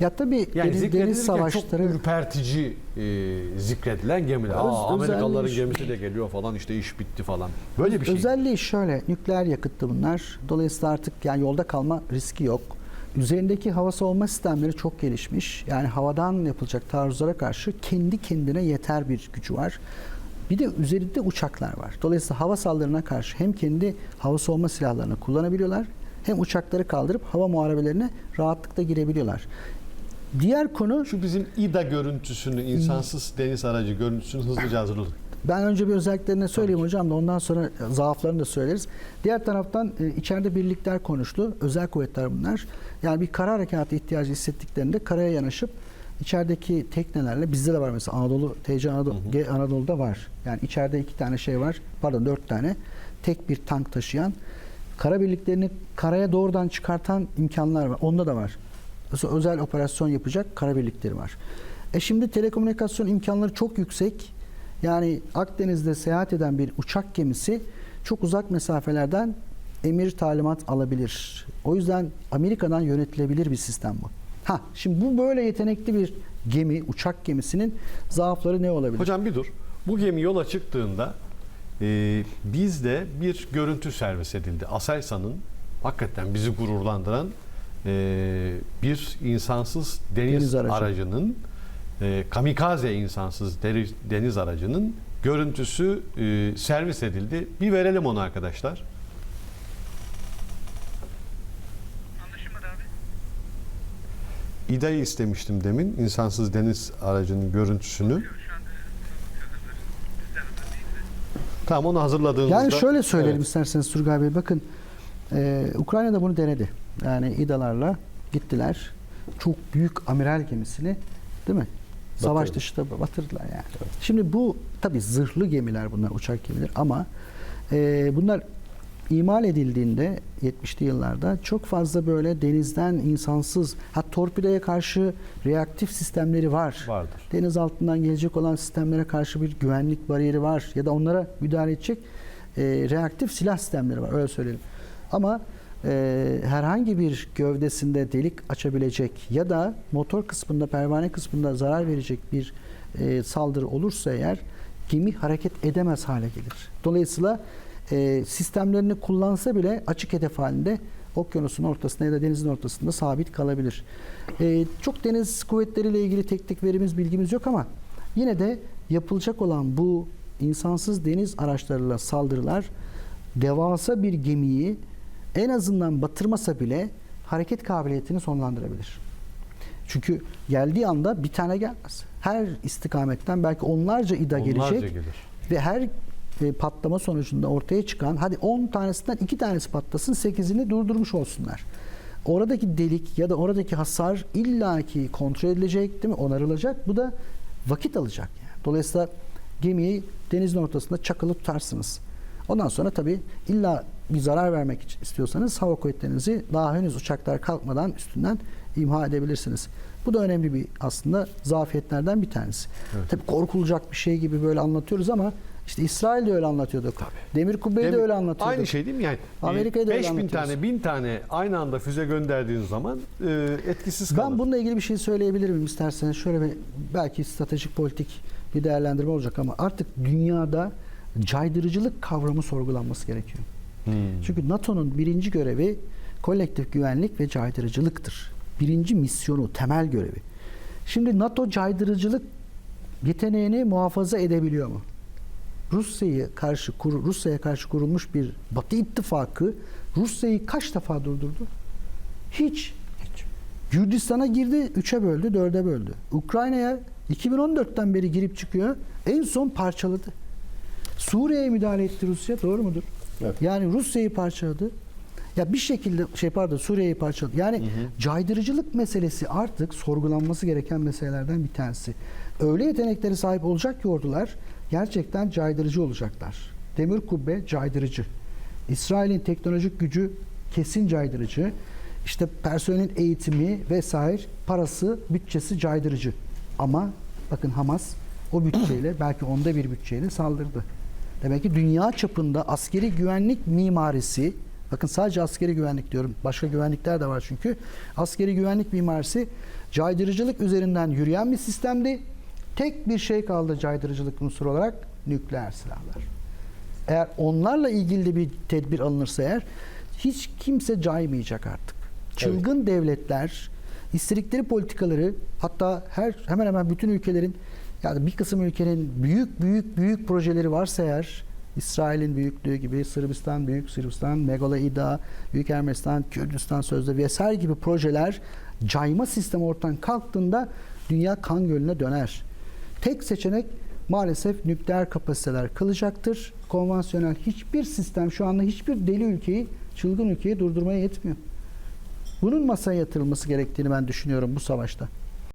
Ya tabii Yani deniz, deniz savaşları çok ürpertici e, zikredilen gemiler. Öz- Aa, Amerikalıların özelliği- gemisi de geliyor falan işte iş bitti falan. Böyle bir şey. Özelliği şöyle, nükleer yakıtlı bunlar. Dolayısıyla artık yani yolda kalma riski yok. Üzerindeki hava savunma sistemleri çok gelişmiş. Yani havadan yapılacak taarruzlara karşı kendi kendine yeter bir gücü var. Bir de üzerinde uçaklar var. Dolayısıyla hava saldırına karşı hem kendi hava savunma silahlarını kullanabiliyorlar hem uçakları kaldırıp hava muharebelerine rahatlıkla girebiliyorlar. Diğer konu Şu bizim İDA görüntüsünü, insansız deniz aracı görüntüsünü hızlıca hazırladık. Ben önce bir özelliklerini söyleyeyim hocam da ondan sonra zaaflarını da söyleriz. Diğer taraftan e, içeride birlikler konuştu. Özel kuvvetler bunlar. Yani bir kara harekatı ihtiyacı hissettiklerinde karaya yanaşıp içerideki teknelerle bizde de var mesela Anadolu, TC Anadolu, G Anadolu'da var. Yani içeride iki tane şey var. Pardon dört tane. Tek bir tank taşıyan. Kara birliklerini karaya doğrudan çıkartan imkanlar var. Onda da var. Özel operasyon yapacak kara birlikleri var. E şimdi telekomünikasyon imkanları çok yüksek. Yani Akdeniz'de seyahat eden bir uçak gemisi çok uzak mesafelerden emir talimat alabilir. O yüzden Amerika'dan yönetilebilir bir sistem bu. Ha, şimdi bu böyle yetenekli bir gemi, uçak gemisinin zaafları ne olabilir? Hocam bir dur. Bu gemi yola çıktığında e, bizde bir görüntü servis edildi. Aselsan'ın hakikaten bizi gururlandıran e, bir insansız deniz, Deniz aracı. aracının e, kamikaze insansız deniz, deniz aracının görüntüsü e, servis edildi. Bir verelim onu arkadaşlar. Anlaşılmadı abi. İDA'yı istemiştim demin. insansız deniz aracının görüntüsünü. Tamam onu hazırladığınızda. Yani şöyle söyleyelim Evet. isterseniz Turgay Bey. Bakın e, Ukrayna'da bunu denedi. Yani İDA'larla gittiler. Çok büyük amiral gemisini değil mi? Savaş Batırdı. dışında batırdılar yani. Şimdi bu tabii zırhlı gemiler bunlar uçak gemileri ama e, bunlar imal edildiğinde 70'li yıllarda çok fazla böyle denizden insansız ha torpidoya karşı reaktif sistemleri var. Vardır. Deniz altından gelecek olan sistemlere karşı bir güvenlik bariyeri var ya da onlara müdahale edecek e, reaktif silah sistemleri var öyle söyleyelim. Ama e, herhangi bir gövdesinde delik açabilecek ya da motor kısmında pervane kısmında zarar verecek bir e, saldırı olursa eğer gemi hareket edemez hale gelir. Dolayısıyla e, sistemlerini kullansa bile açık hedef halinde okyanusun ortasında ya da denizin ortasında sabit kalabilir. E, çok deniz kuvvetleriyle ilgili teknik verimiz bilgimiz yok ama yine de yapılacak olan bu insansız deniz araçlarıyla saldırılar devasa bir gemiyi en azından batırmasa bile hareket kabiliyetini sonlandırabilir. Çünkü geldiği anda bir tane gelmez. Her istikametten belki onlarca ida Onlarca gelecek gelir. ve her e, patlama sonucunda ortaya çıkan hadi 10 tanesinden 2 tanesi patlasın 8'ini durdurmuş olsunlar. Oradaki delik ya da oradaki hasar illaki kontrol edilecek değil mi? Onarılacak. Bu da vakit alacak yani. Dolayısıyla gemiyi denizin ortasında çakılı tutarsınız. Ondan sonra tabii illa bir zarar vermek istiyorsanız hava kuvvetlerinizi daha henüz uçaklar kalkmadan üstünden imha edebilirsiniz. Bu da önemli bir aslında zafiyetlerden bir tanesi. Tabii korkulacak bir şey gibi böyle anlatıyoruz ama işte İsrail de öyle anlatıyordu. Demir Kubbe'yi de Demin- öyle anlatıyordu. Aynı şey değil mi? Yani Amerika'yı da öyle 5000 anlatıyoruz. tane, 1000 tane aynı anda füze gönderdiğin zaman e, etkisiz kalır. Ben bununla ilgili bir şey söyleyebilir miyim isterseniz? Şöyle bir belki stratejik politik bir değerlendirme olacak ama artık dünyada caydırıcılık kavramı sorgulanması gerekiyor. Hmm. Çünkü NATO'nun birinci görevi kolektif güvenlik ve caydırıcılıktır. Birinci misyonu, temel görevi. Şimdi NATO caydırıcılık yeteneğini muhafaza edebiliyor mu? Rusya'ya karşı Rusya'ya karşı kurulmuş bir Batı ittifakı Rusya'yı kaç defa durdurdu? Hiç. Gürcistan'a girdi, 3'e böldü, 4'e böldü. Ukrayna'ya 2014'ten beri girip çıkıyor. En son parçaladı. Suriye'ye müdahale etti Rusya, doğru mudur? Evet. Yani Rusya'yı parçaladı. Ya bir şekilde şey pardon Suriye'yi parçaladı. Yani caydırıcılık meselesi artık sorgulanması gereken meselelerden bir tanesi. Öyle yetenekleri sahip olacak ki ordular gerçekten caydırıcı olacaklar. Demir kubbe caydırıcı. İsrail'in teknolojik gücü kesin caydırıcı. İşte personelin eğitimi vesaire parası, bütçesi caydırıcı. Ama bakın Hamas o bütçeyle belki onda bir bütçeyle saldırdı. Demek ki dünya çapında askeri güvenlik mimarisi, bakın sadece askeri güvenlik diyorum, başka güvenlikler de var çünkü. Askeri güvenlik mimarisi caydırıcılık üzerinden yürüyen bir sistemdi. Tek bir şey kaldı caydırıcılık unsuru olarak nükleer silahlar. Eğer onlarla ilgili bir tedbir alınırsa eğer hiç kimse caymayacak artık. Çılgın devletler istedikleri politikaları hatta her hemen hemen bütün ülkelerin yani bir kısım ülkenin büyük büyük büyük projeleri varsa eğer İsrail'in büyüklüğü gibi Sırbistan, Büyük Sırbistan, Megala İda, Büyük Ermenistan, Kürdistan sözde vesaire gibi projeler cayma sistemi ortadan kalktığında dünya kan gölüne döner. Tek seçenek maalesef nükleer kapasiteler kılacaktır. Konvansiyonel hiçbir sistem şu anda hiçbir deli ülkeyi, çılgın ülkeyi durdurmaya yetmiyor. Bunun masaya yatırılması gerektiğini ben düşünüyorum bu savaşta.